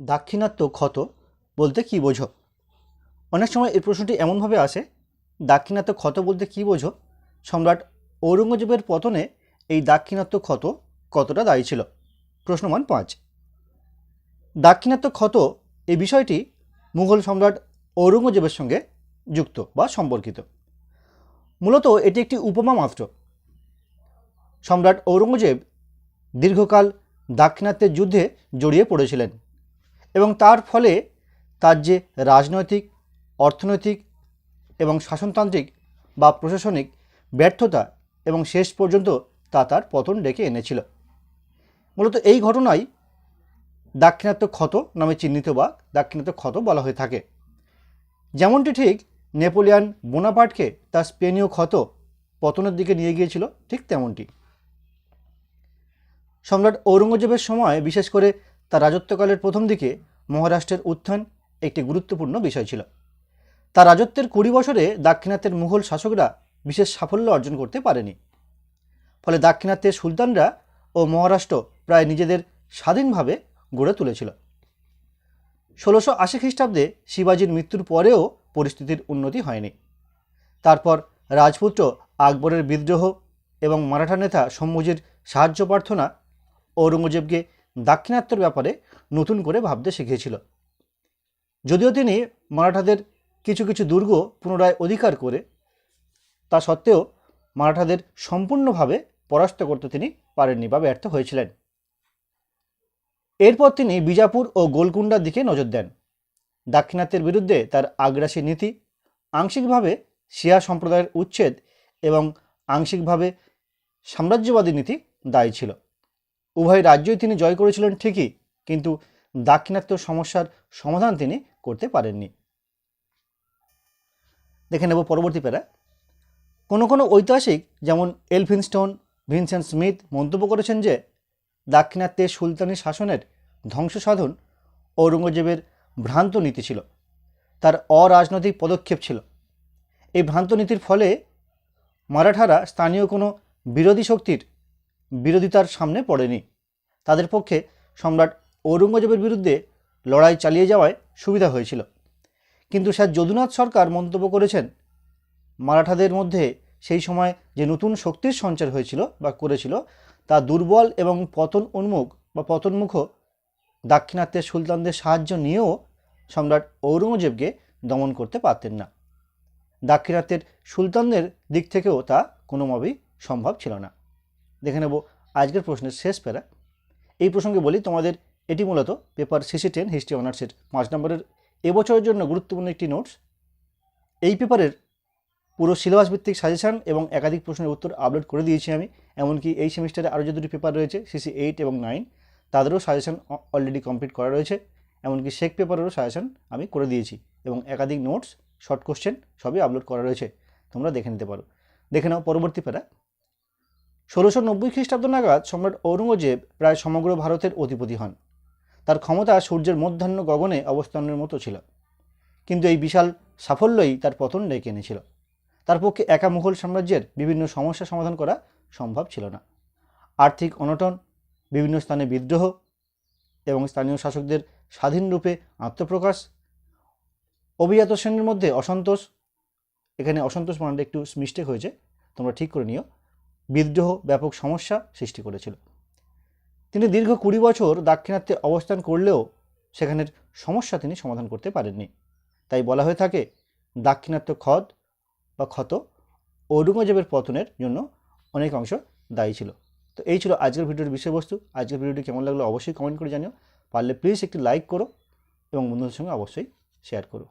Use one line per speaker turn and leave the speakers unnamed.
দাক্ষিণাত্য ক্ষত বলতে কী বোঝো? অনেক সময় এই প্রশ্নটি এমনভাবে আসে, দাক্ষিণাত্য ক্ষত বলতে কী বোঝো? সম্রাট ঔরঙ্গজেবের পতনে এই দাক্ষিণাত্য ক্ষত কতটা দায়ী ছিল? প্রশ্নমান পাঁচ। দাক্ষিণাত্য ক্ষত এই বিষয়টি মুঘল সম্রাট ঔরঙ্গজেবের সঙ্গে যুক্ত বা সম্পর্কিত। মূলত এটি একটি উপমা মাত্র। সম্রাট ঔরঙ্গজেব দীর্ঘকাল দাক্ষিণাত্যের যুদ্ধে জড়িয়ে পড়েছিলেন। এবং তার ফলে তার যে রাজনৈতিক, অর্থনৈতিক এবং শাসনতান্ত্রিক বা প্রশাসনিক ব্যর্থতা এবং শেষ পর্যন্ত তা তার পতন ডেকে এনেছিল। মূলত এই ঘটনাই দাক্ষিণাত্য ক্ষত নামে চিহ্নিত বা দাক্ষিণাত্য ক্ষত বলা হয়ে থাকে। যেমনটি ঠিক নেপোলিয়ান বোনাপার্টকে তার স্পেনীয় ক্ষত পতনের দিকে নিয়ে গিয়েছিল, ঠিক তেমনটি। সম্রাট ঔরঙ্গজেবের সময় বিশেষ করে তার রাজত্বকালের প্রথম দিকে মহারাষ্ট্রের উত্থান একটি গুরুত্বপূর্ণ বিষয় ছিল। তার রাজত্বের কুড়ি বছরে দাক্ষিণাত্যের মুঘল শাসকরা বিশেষ সাফল্য অর্জন করতে পারেনি। ফলে দাক্ষিণাত্যের সুলতানরা ও মহারাষ্ট্র প্রায় নিজেদের স্বাধীনভাবে গড়ে তুলেছিল। ষোলোশো আশি খ্রিস্টাব্দে শিবাজির মৃত্যুর পরেও পরিস্থিতির উন্নতি হয়নি। তারপর রাজপুত্র আকবরের বিদ্রোহ এবং মারাঠা নেতা সম্মুজির সাহায্য প্রার্থনা ঔরঙ্গজেবকে দাক্ষিণাত্যের ব্যাপারে নতুন করে ভাবতে শিখিয়েছিল। যদিও তিনি মারাঠাদের কিছু কিছু দুর্গ পুনরায় অধিকার করে, তা সত্ত্বেও মারাঠাদের সম্পূর্ণভাবে পরাস্ত করতে তিনি পারেননি বা ব্যর্থ হয়েছিলেন। এরপর তিনি বিজাপুর ও গোলকুন্ডার দিকে নজর দেন। দাক্ষিণাত্যের বিরুদ্ধে তার আগ্রাসী নীতি, আংশিকভাবে শিয়া সম্প্রদায়ের উচ্ছেদ এবং আংশিকভাবে সাম্রাজ্যবাদী নীতি দায়ী ছিল। উভয় রাজ্যই তিনি জয় করেছিলেন ঠিকই, কিন্তু দাক্ষিণাত্য সমস্যার সমাধান তিনি করতে পারেননি। দেখে নেব পরবর্তী প্যারা। কোনো কোনো ঐতিহাসিক, যেমন এলফিনস্টোন ভিনসেন্ট স্মিথ মন্তব্য করেছেন যে, দাক্ষিণাত্যের সুলতানি শাসনের ধ্বংস সাধন ঔরঙ্গজেবের ভ্রান্ত নীতি ছিল। তার অরাজনৈতিক পদক্ষেপ ছিল। এই ভ্রান্ত নীতির ফলে মারাঠারা স্থানীয় কোনো বিরোধী শক্তির বিরোধিতার সামনে পড়েনি। তাদের পক্ষে সম্রাট ঔরঙ্গজেবের বিরুদ্ধে লড়াই চালিয়ে যাওয়ায় সুবিধা হয়েছিল। কিন্তু স্যার যদুনাথ সরকার মন্তব্য করেছেন, মারাঠাদের মধ্যে সেই সময় যে নতুন শক্তির সঞ্চার হয়েছিল বা করেছিল, তা দুর্বল এবং পতন উন্মুখ বা পতনমুখ দাক্ষিণাত্যের সুলতানদের সাহায্য নিয়েও সম্রাট ঔরঙ্গজেবকে দমন করতে পারতেন না। দাক্ষিণাত্যের সুলতানদের দিক থেকেও তা কোনোভাবেই সম্ভব ছিল না। দেখে নেব আজকের প্রশ্নের শেষ প্যারা। এই প্রসঙ্গে বলি, তোমাদের এটি মূলত পেপার সিসি টেন, হিস্ট্রি অনার্সের পাঁচ নম্বরের এবছরের জন্য গুরুত্বপূর্ণ একটি নোটস। এই পেপারের পুরো সিলেবাস ভিত্তিক সাজেশান এবং একাধিক প্রশ্নের উত্তর আপলোড করে দিয়েছি আমি। এমনকি এই সেমিস্টারে আরও যে দুটি পেপার রয়েছে সিসি এইট এবং নাইন তাদেরও সাজেশান অলরেডি কমপ্লিট করা রয়েছে। এমনকি শেক পেপারেরও সাজেশান আমি করে দিয়েছি এবং একাধিক নোটস শর্ট কোশ্চেন সবই আপলোড করা রয়েছে। তোমরা দেখে নিতে পারো। দেখে নাও পরবর্তী প্যারা ষোলোশো নব্বই খ্রিস্টাব্দ নাগাদ সম্রাট ঔরঙ্গজেব প্রায় সমগ্র ভারতের অধিপতি হন। তার ক্ষমতা সূর্যের মধ্যাহ্ন গগনে অবস্থানের মতো ছিল। কিন্তু এই বিশাল সাফল্যই তার পতন ডেকে এনেছিল। তার পক্ষে একা মুঘল সাম্রাজ্যের বিভিন্ন সমস্যা সমাধান করা সম্ভব ছিল না। আর্থিক অনটন, বিভিন্ন স্থানে বিদ্রোহ এবং স্থানীয় শাসকদের স্বাধীন রূপে আত্মপ্রকাশ, অভিজাত শ্রেণির মধ্যে অসন্তোষ, এখানে অসন্তোষ মানটা একটু মিস্টেক হয়েছে, তোমরা ঠিক করে নিও। বিদ্রোহ, ব্যাপক সমস্যা সৃষ্টি করেছিল। তিনি দীর্ঘ কুড়ি বছর দাক্ষিণাত্যে অবস্থান করলেও সেখানের সমস্যা তিনি সমাধান করতে পারেননি। তাই বলা হয়ে থাকে, দাক্ষিণাত্য খদ বা ক্ষত ঔরঙ্গজেবের পতনের জন্য অনেক অংশ দায়ী ছিল। তো এই ছিল আজকের ভিডিওর বিষয়বস্তু। আজকের ভিডিওটি কেমন লাগল অবশ্যই কমেন্ট করে জানিও। পারলে প্লিজ একটি লাইক করো এবং বন্ধুদের সঙ্গে অবশ্যই শেয়ার করো।